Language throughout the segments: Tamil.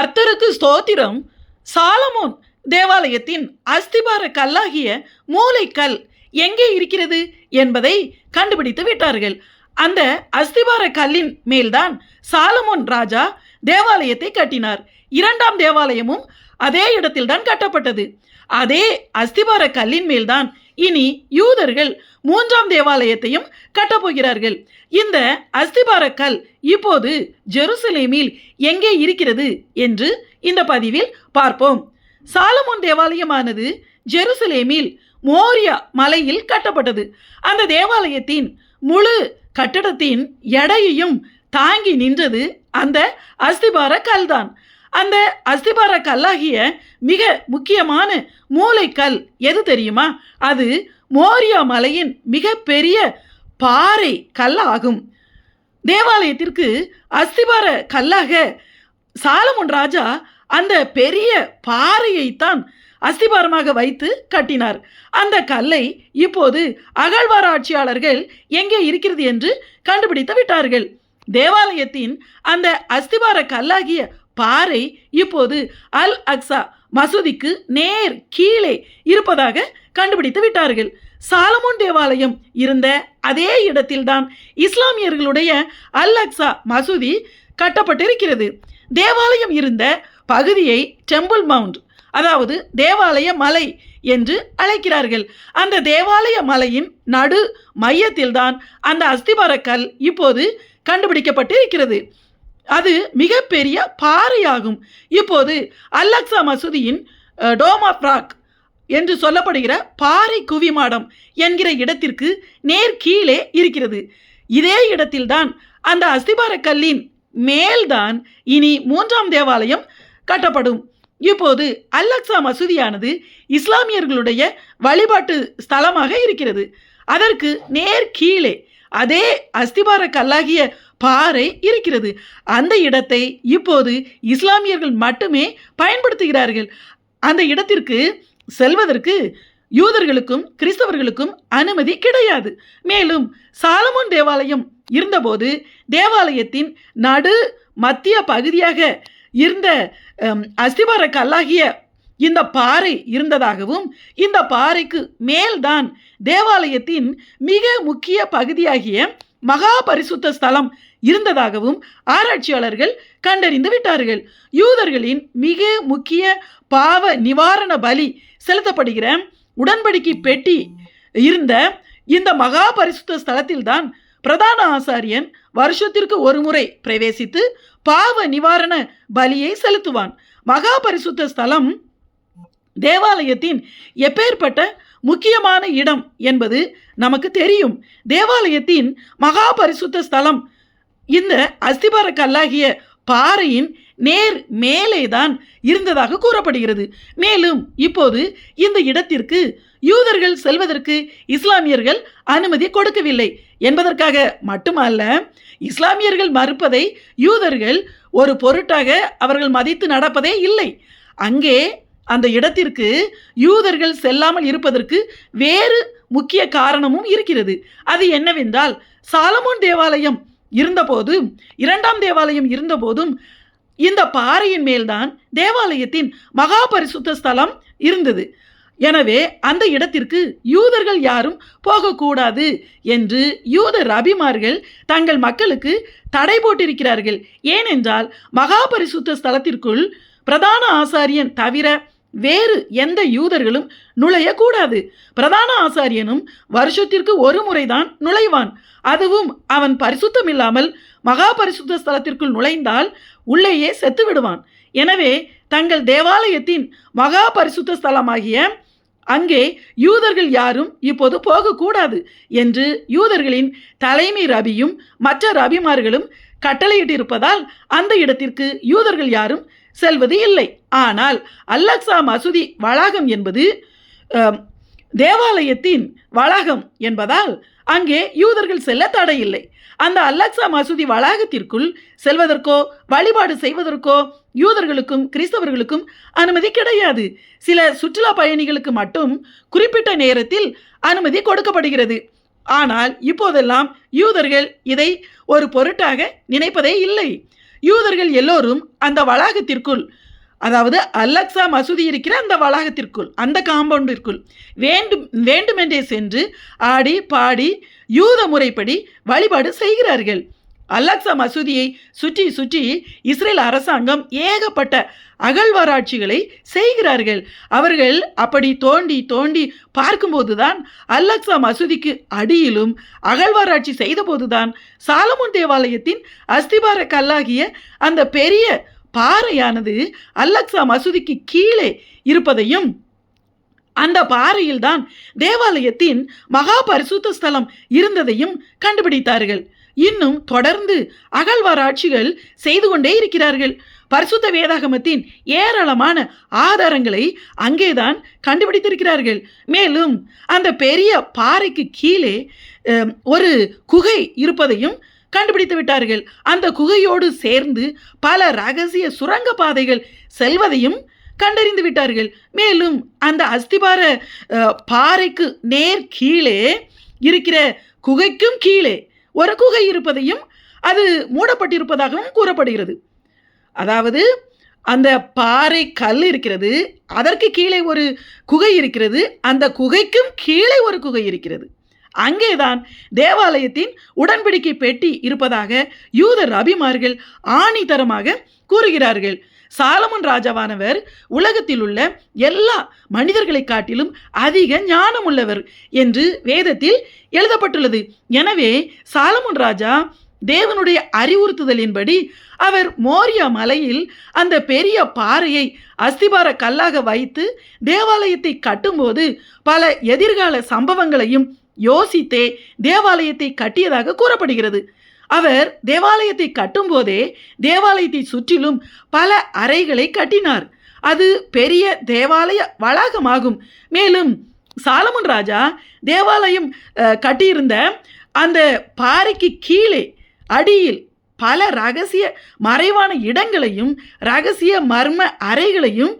கர்த்தருக்கு ஸ்தோத்திரம். சாலமோன் தேவாலயத்தின் அஸ்திபார கல்லாகிய மூலைக்கல் எங்கே இருக்கிறது என்பதை கண்டுபிடித்து விட்டார்கள். அந்த அஸ்திபார கல்லின் மேல்தான் சாலமோன் ராஜா தேவாலயத்தை கட்டினார். இரண்டாம் தேவாலயமும் அதே இடத்தில்தான் கட்டப்பட்டது. அதே அஸ்திபார கல்லின் மேல்தான் இனி யூதர்கள் மூன்றாம் தேவாலயத்தையும் கட்டப்போகிறார்கள். இந்த அஸ்திபார கல் இப்போது ஜெருசலேமில் எங்கே இருக்கிறது என்று இந்த பதிவில் பார்ப்போம். சாலமோன் தேவாலயமானது ஜெருசலேமில் மோரியா மலையில் கட்டப்பட்டது. அந்த தேவாலயத்தின் முழு கட்டடத்தின் எடையையும் தாங்கி நின்றது அந்த அஸ்திபார கல்தான். அந்த அஸ்திபார கல்லாகிய மிக முக்கியமான மூளைக்கல் எது தெரியுமா? அது மோரியா மலையின் மிக பெரிய பாறை கல்லாகும். தேவாலயத்திற்கு அஸ்திபார கல்லாக சாலமுன் ராஜா அந்த பெரிய பாறையைத்தான் அஸ்திபாரமாக வைத்து கட்டினார். அந்த கல்லை இப்போது அகழ்வாராய்ச்சியாளர்கள் எங்கே இருக்கிறது என்று கண்டுபிடித்து விட்டார்கள். தேவாலயத்தின் அந்த அஸ்திபார கல்லாகிய பாறை இப்போது அல் அக்ஸா மசூதிக்கு நேர் கீழே இருப்பதாக கண்டுபிடித்து விட்டார்கள். சாலமோன் தேவாலயம் இருந்த அதே இடத்தில்தான் இஸ்லாமியர்களுடைய அல் அக்ஸா மசூதி கட்டப்பட்டிருக்கிறது. தேவாலயம் இருந்த பகுதியை டெம்பிள் மவுண்ட் அதாவது தேவாலய மலை என்று அழைக்கிறார்கள். அந்த தேவாலய மலையின் நடு மையத்தில்தான் அந்த அஸ்திபார கல் இப்போது கண்டுபிடிக்கப்பட்டு இருக்கிறது அது மிகப்பெரிய பாறையாகும். இப்போது அல்லக்ஸா மசூதியின் டோமா பிராக் என்று சொல்லப்படுகிற பாறை குவிமாடம் என்கிற இடத்திற்கு நேர் கீழே இருக்கிறது. இதே இடத்தில்தான் அந்த அஸ்திபார கல்லின் மேல்தான் இனி மூன்றாம் தேவாலயம் கட்டப்படும். இப்போது அல்லக்ஸா மசூதியானது இஸ்லாமியர்களுடைய வழிபாட்டு ஸ்தலமாக இருக்கிறது. அதற்கு நேர் கீழே அதே அஸ்திபார கல்லாகிய பாறை இருக்கிறது. அந்த இடத்தை இப்போது இஸ்லாமியர்கள் மட்டுமே பயன்படுத்துகிறார்கள். அந்த இடத்திற்கு செல்வதற்கு யூதர்களுக்கும் கிறிஸ்தவர்களுக்கும் அனுமதி கிடையாது. மேலும் சாலமோன் தேவாலயம் இருந்தபோது தேவாலயத்தின் நடு மத்திய பகுதியாக இருந்த அஸ்திபார கல்லாகிய இந்த பாறை இருந்ததாகவும் இந்த பாறைக்கு மேல்தான் தேவாலயத்தின் மிக முக்கிய பகுதியாகிய மகா பரிசுத்த ஸ்தலம் இருந்ததாகவும் ஆராய்ச்சியாளர்கள் கண்டறிந்து விட்டார்கள். யூதர்களின் மிக முக்கிய பாவ நிவாரண பலி செலுத்தப்படுகிற உடன்படிக்கை பெட்டி இருந்த இந்த மகா பரிசுத்த ஸ்தலத்தில்தான் பிரதான ஆசாரியன் வருஷத்திற்கு ஒரு முறை பிரவேசித்து பாவ நிவாரண பலியை செலுத்துவான். மகா பரிசுத்த ஸ்தலம் தேவாலயத்தின் எப்பேற்பட்ட முக்கியமான இடம் என்பது நமக்கு தெரியும். தேவாலயத்தின் மகா பரிசுத்த ஸ்தலம் இந்த அஸ்திபார கல்லாகிய பாறையின் நேர் மேலே தான் இருந்ததாக கூறப்படுகிறது. மேலும் இப்போது இந்த இடத்திற்கு யூதர்கள் செல்வதற்கு இஸ்லாமியர்கள் அனுமதி கொடுக்கவில்லை என்பதற்காக மட்டுமல்ல இஸ்லாமியர்கள் மறுப்பதை யூதர்கள் ஒரு பொருட்டாக அவர்கள் மதித்து நடப்பதே இல்லை. அங்கே அந்த இடத்திற்கு யூதர்கள் செல்லாமல் இருப்பதற்கு வேறு முக்கிய காரணமும் இருக்கிறது. அது என்னவென்றால் சாலமோன் தேவாலயம் இருந்தபோது இரண்டாம் தேவாலயம் இருந்தபோதும் இந்த பாறையின் மேல்தான் தேவாலயத்தின் மகா பரிசுத்த ஸ்தலம் இருந்தது. எனவே அந்த இடத்திற்கு யூதர்கள் யாரும் போகக்கூடாது என்று யூத ரபிமார்கள் தங்கள் மக்களுக்கு தடை போட்டிருக்கிறார்கள். ஏனென்றால் மகா பரிசுத்த ஸ்தலத்திற்குள் பிரதான ஆசாரியன் தவிர வேறு எந்த யூதர்களும் நுழையக்கூடாது. பிரதான ஆசாரியனும் வருஷத்திற்கு ஒரு முறைதான் நுழைவான். அதுவும் அவன் பரிசுத்தம் இல்லாமல் மகா பரிசுத்த ஸ்தலத்திற்குள் நுழைந்தால் உள்ளேயே செத்து விடுவான். எனவே தங்கள் தேவாலயத்தின் மகா பரிசுத்த ஸ்தலமாகிய அங்கே யூதர்கள் யாரும் இப்போது போகக்கூடாது என்று யூதர்களின் தலைமை ரபியும் மற்ற ரபிமார்களும் கட்டளையிட்டிருப்பதால் அந்த இடத்திற்கு யூதர்கள் யாரும் செல்வது இல்லை. ஆனால் அல்லக்ஸா மசூதி வளாகம் என்பது தேவாலயத்தின் வளாகம் என்பதால் அங்கே யூதர்கள் செல்ல தடையில்லை அந்த அல்லக்ஸா மசூதி வளாகத்திற்குள் செல்வதற்கோ வழிபாடு செய்வதற்கோ யூதர்களுக்கும் கிறிஸ்தவர்களுக்கும் அனுமதி கிடையாது. சில சுற்றுலா பயணிகளுக்கு மட்டும் குறிப்பிட்ட நேரத்தில் அனுமதி கொடுக்கப்படுகிறது. ஆனால் இப்போதெல்லாம் யூதர்கள் இதை ஒரு பொருட்டாக நினைப்பதே இல்லை. யூதர்கள் எல்லோரும் அந்த வளாகத்திற்குள் அதாவது அலக்ஸா மசூதி இருக்கிற அந்த வளாகத்திற்குள் அந்த காம்பவுண்டிற்குள் வேண்டும் வேண்டுமென்றே சென்று ஆடி பாடி யூத முறைப்படி வழிபாடு செய்கிறார்கள். அலக்ஸா மசூதியை சுற்றி சுற்றி இஸ்ரேல் அரசாங்கம் ஏகப்பட்ட அகழ்வாராய்ச்சிகளை செய்கிறார்கள். அவர்கள் அப்படி தோண்டி தோண்டி பார்க்கும்போதுதான் அல்லக்ஸா மசூதிக்கு அடியிலும் அகழ்வாராய்ச்சி செய்தபோதுதான் சாலமுன் தேவாலயத்தின் அஸ்திபார கல்லாகிய அந்த பெரிய பாறையானது அல்லக்ஸா மசூதிக்கு கீழே இருப்பதையும் அந்த பாறையில்தான் தேவாலயத்தின் மகா பரிசுத்த ஸ்தலம் இருந்ததையும் கண்டுபிடித்தார்கள். இன்னும் தொடர்ந்து அகழ்வாராய்ச்சிகள் செய்து கொண்டே இருக்கிறார்கள். பரிசுத்த வேதாகமத்தின் ஏராளமான ஆதாரங்களை அங்கேதான் கண்டுபிடித்திருக்கிறார்கள். மேலும் அந்த பெரிய பாறைக்கு கீழே ஒரு குகை இருப்பதையும் கண்டுபிடித்து விட்டார்கள். அந்த குகையோடு சேர்ந்து பல ரகசிய சுரங்க பாதைகள் செல்வதையும் கண்டறிந்து விட்டார்கள். மேலும் அந்த அஸ்திபார பாறைக்கு நேர் கீழே இருக்கிற குகைக்கும் கீழே ஒரு குகை இருப்பதையும் அது மூடப்பட்டிருப்பதாகவும் கூறப்படுகிறது. அதாவது அந்த பாறை கல் இருக்கிறது அதற்கு கீழே ஒரு குகை இருக்கிறது அந்த குகைக்கும் கீழே ஒரு குகை இருக்கிறது. அங்கேதான் தேவாலயத்தின் உடன்படிக்கை பெட்டி இருப்பதாக யூதர் ரபிமார்கள் ஆணித்தரமாக கூறுகிறார்கள். சாலமன் ராஜாவானவர் உலகத்தில் உள்ள எல்லா மனிதர்களை காட்டிலும் அதிக ஞானம் உள்ளவர் என்று வேதத்தில் எழுதப்பட்டுள்ளது. எனவே சாலமன் ராஜா தேவனுடைய அறிவுறுத்துதலின்படி அவர் மோரியா மலையில் அந்த பெரிய பாறையை அஸ்திபார கல்லாக வைத்து தேவாலயத்தை கட்டும்போது பல எதிர்கால சம்பவங்களையும் யோசித்தே தேவாலயத்தை கட்டியதாக கூறப்படுகிறது. அவர் தேவாலயத்தை கட்டும்போதே தேவாலயத்தை சுற்றிலும் பல அறைகளை கட்டினார். அது பெரிய தேவாலய வளாகமாகும். மேலும் சாலமன் ராஜா தேவாலயம் கட்டியிருந்த அந்த பாறைக்கு கீழே அடியில் பல ரகசிய மறைவான இடங்களையும் ரகசிய மர்ம அறைகளையும்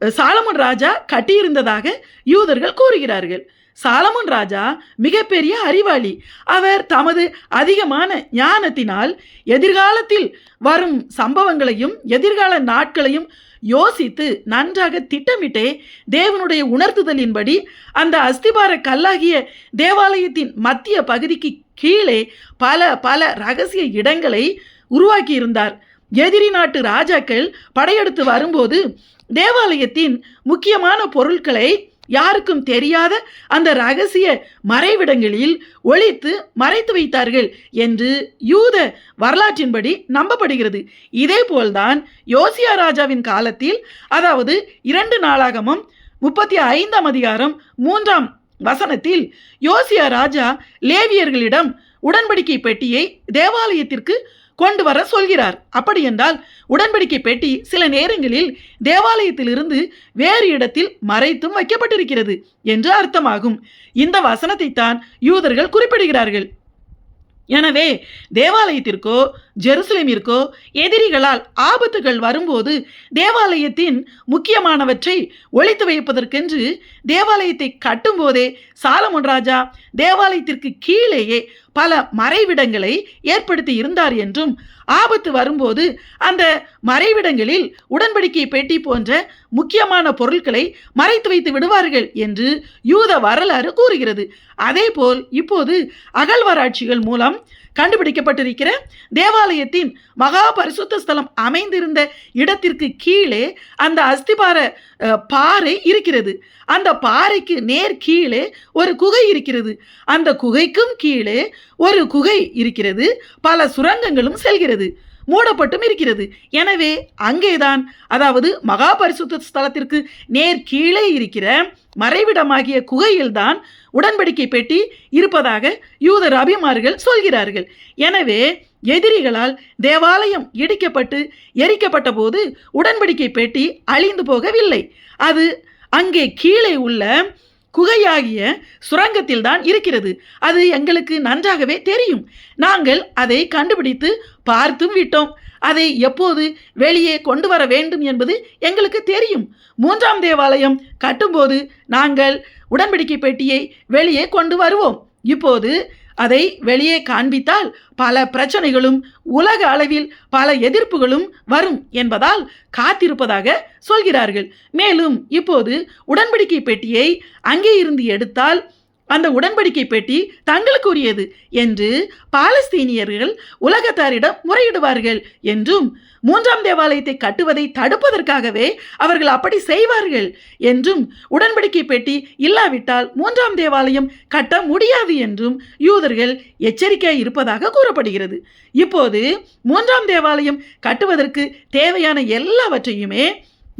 சாலமன் ராஜா கட்டியிருந்ததாக யூதர்கள் கூறுகிறார்கள். சாலமன் ராஜா மிகப்பெரிய அறிவாளி. அவர் தமது அதிகமான ஞானத்தினால் எதிர்காலத்தில் வரும் சம்பவங்களையும் எதிர்கால நாட்களையும் யோசித்து நன்றாக திட்டமிட்டே தேவனுடைய உணர்த்துதலின்படி அந்த அஸ்திபார கல்லாகிய தேவாலயத்தின் மத்திய பகுதிக்கு கீழே பல பல ரகசிய இடங்களை உருவாக்கியிருந்தார். எதிரி நாட்டு ராஜாக்கள் படையெடுத்து வரும்போது தேவாலயத்தின் முக்கியமான பொருட்களை யாருக்கும் தெரியாத அந்த ரகசிய மறைவிடங்களில் ஒழித்து மறைத்து வைத்தார்கள் என்று யூத வரலாற்றின்படி நம்பப்படுகிறது. இதே போல்தான் யோசியா ராஜாவின் காலத்தில் அதாவது இரண்டு நாளாகமும் முப்பத்தி ஐந்தாம் அதிகாரம் மூன்றாம் வசனத்தில் யோசியா ராஜா லேவியர்களிடம் உடன்படிக்கை பெட்டியை தேவாலயத்திற்கு கொண்டு வர சொல்கிறார். அப்படியென்றால் உடன்படிக்கை பெட்டி சில நேரங்களில் தேவாலயத்திலிருந்து வேறு இடத்தில் மறைத்தும் வைக்கப்பட்டிருக்கிறது என்று அர்த்தமாகும். இந்த வசனத்தை தான் யூதர்கள் குறிப்பிடுகிறார்கள். எனவே தேவாலயத்திற்கோ ஜெருசலேமிற்கோ எதிரிகளால் ஆபத்துகள் வரும்போது தேவாலயத்தின் முக்கியமானவற்றை ஒழித்து வைப்பதற்கென்று தேவாலயத்தை கட்டும்போதே சாலமன் ராஜா தேவாலயத்திற்கு கீழேயே பல மறைவிடங்களை ஏற்படுத்தி இருந்தார் என்றும் ஆபத்து வரும்போது அந்த மறைவிடங்களில் உடன்படிக்கை பெட்டி போன்ற முக்கியமான பொருட்களை மறைத்து வைத்து விடுவார்கள் என்று யூத வரலாறு கூறுகிறது. அதேபோல் இப்போது அகழ்வாராய்ச்சிகள் மூலம் கண்டுபிடிக்கப்பட்டிருக்கிற தேவாலயத்தின் மகா பரிசுத்த ஸ்தலம் அமைந்திருந்த இடத்திற்கு கீழே அந்த அஸ்திபார பாறை இருக்கிறது. அந்த பாறைக்கு நேர் கீழே ஒரு குகை இருக்கிறது. அந்த குகைக்கும் கீழே ஒரு குகை இருக்கிறது. பல சுரங்கங்களும் செல்கிறது. மூடப்பட்டும் இருக்கிறது. எனவே அங்கேதான் அதாவது மகாபரிசுத்த ஸ்தலத்திற்கு நேர் கீழே இருக்கிற மறைவிடமாகிய குகையில்தான் உடன்படிக்கை பெட்டி இருப்பதாக யூதர் அபிமார்கள் சொல்கிறார்கள். எனவே எதிரிகளால் தேவாலயம் இடிக்கப்பட்டு எரிக்கப்பட்ட போது உடன்படிக்கை பெட்டி அழிந்து போகவில்லை. அது அங்கே கீழே உள்ள குகையாகிய சுரங்கத்தில் தான் இருக்கிறது. அது எங்களுக்கு நன்றாகவே தெரியும். நாங்கள் அதை கண்டுபிடித்து பார்த்தும் விட்டோம். அதை எப்போது வெளியே கொண்டு வர வேண்டும் என்பது எங்களுக்கு தெரியும். மூன்றாம் தேவாலயம் கட்டும்போது நாங்கள் உடன்படிக்கை பெட்டியை வெளியே கொண்டு வருவோம். இப்போது அதை வெளியே காண்பித்தால் பல பிரச்சனைகளும் உலக அளவில் பல எதிர்ப்புகளும் வரும் என்பதால் காத்திருப்பதாக சொல்கிறார்கள். மேலும் இப்போது உடன்படிக்கை பெட்டியை அங்கே இருந்து எடுத்தால் அந்த உடன்படிக்கை பெட்டி தங்களுக்குரியது என்று பாலஸ்தீனியர்கள் உலகத்தாரிடம் முறையிடுவார்கள் என்றும் மூன்றாம் தேவாலயத்தை கட்டுவதை தடுப்பதற்காகவே அவர்கள் அப்படி செய்வார்கள் என்றும் உடன்படிக்கை பெட்டி இல்லாவிட்டால் மூன்றாம் தேவாலயம் கட்ட முடியாது என்றும் யூதர்கள் எச்சரிக்கையாக இருப்பதாக கூறப்படுகிறது. இப்போது மூன்றாம் தேவாலயம் கட்டுவதற்கு தேவையான எல்லாவற்றையுமே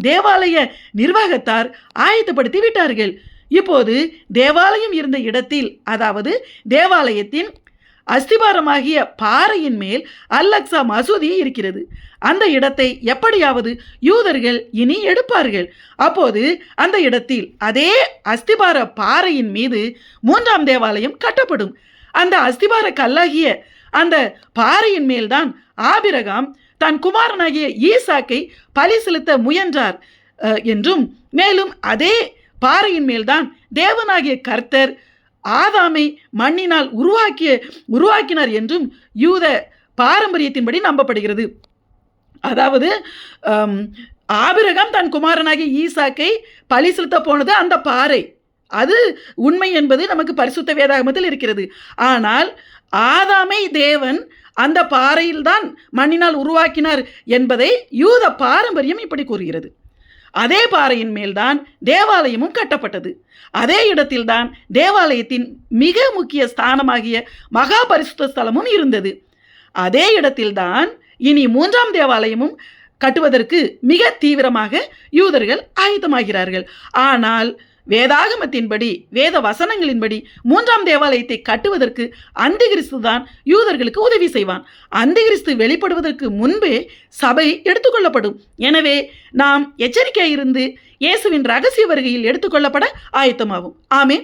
தேவாலய நிர்வாகத்தார் ஆயத்தப்படுத்தி விட்டார்கள். இப்போது தேவாலயம் இருந்த இடத்தில் அதாவது தேவாலயத்தின் அஸ்திபாரமாகிய பாறையின் மேல் அல்லக்சா மசூதி இருக்கிறது. அந்த இடத்தை எப்படியாவது யூதர்கள் இனி எடுப்பார்கள். அப்போது அந்த இடத்தில் அதே அஸ்திபார பாறையின் மீது மூன்றாம் தேவாலயம் கட்டப்படும். அந்த அஸ்திபார கல்லாகிய அந்த பாறையின் மேல்தான் ஆபிரகாம் தன் குமாரனாகிய ஈசாக்கை பலி செலுத்த முயன்றார் என்றும் மேலும் அதே பாறையின் மேல்தான் தேவனாகிய கர்த்தர் ஆதாமை மண்ணினால் உருவாக்கிய உருவாக்கினார் என்றும் யூத பாரம்பரியத்தின்படி நம்பப்படுகிறது. அதாவது ஆபிரகம் தன் குமாரனாகிய ஈசாக்கை பழி செலுத்த போனது அந்த பாறை. அது உண்மை என்பது நமக்கு பரிசுத்த வேதாகமத்தில் இருக்கிறது. ஆனால் ஆதாமை தேவன் அந்த பாறையில்தான் மண்ணினால் உருவாக்கினார் என்பதை யூத பாரம்பரியம் இப்படி கூறுகிறது. அதே பாறையின் மேல்தான் தேவாலயமும் கட்டப்பட்டது. அதே இடத்தில்தான் தேவாலயத்தின் மிக முக்கிய ஸ்தானமாகிய மகா பரிசுத்த ஸ்தலமும் இருந்தது. அதே இடத்தில்தான் இனி மூன்றாம் தேவாலயமும் கட்டுவதற்கு மிக தீவிரமாக யூதர்கள் ஆயத்தமாகிறார்கள். ஆனால் வேதாகமத்தின்படி வேத வசனங்களின்படி மூன்றாம் தேவாலயத்தை கட்டுவதற்கு அந்திகிறிஸ்து தான் யூதர்களுக்கு உதவி செய்வான். அந்திகிறிஸ்து வெளிப்படுவதற்கு முன்பே சபை எடுத்துக்கொள்ளப்படும். எனவே நாம் எச்சரிக்கையாக இருந்து இயேசுவின் ரகசிய வருகையில் எடுத்துக்கொள்ளப்பட ஆயத்தமாகும். ஆமே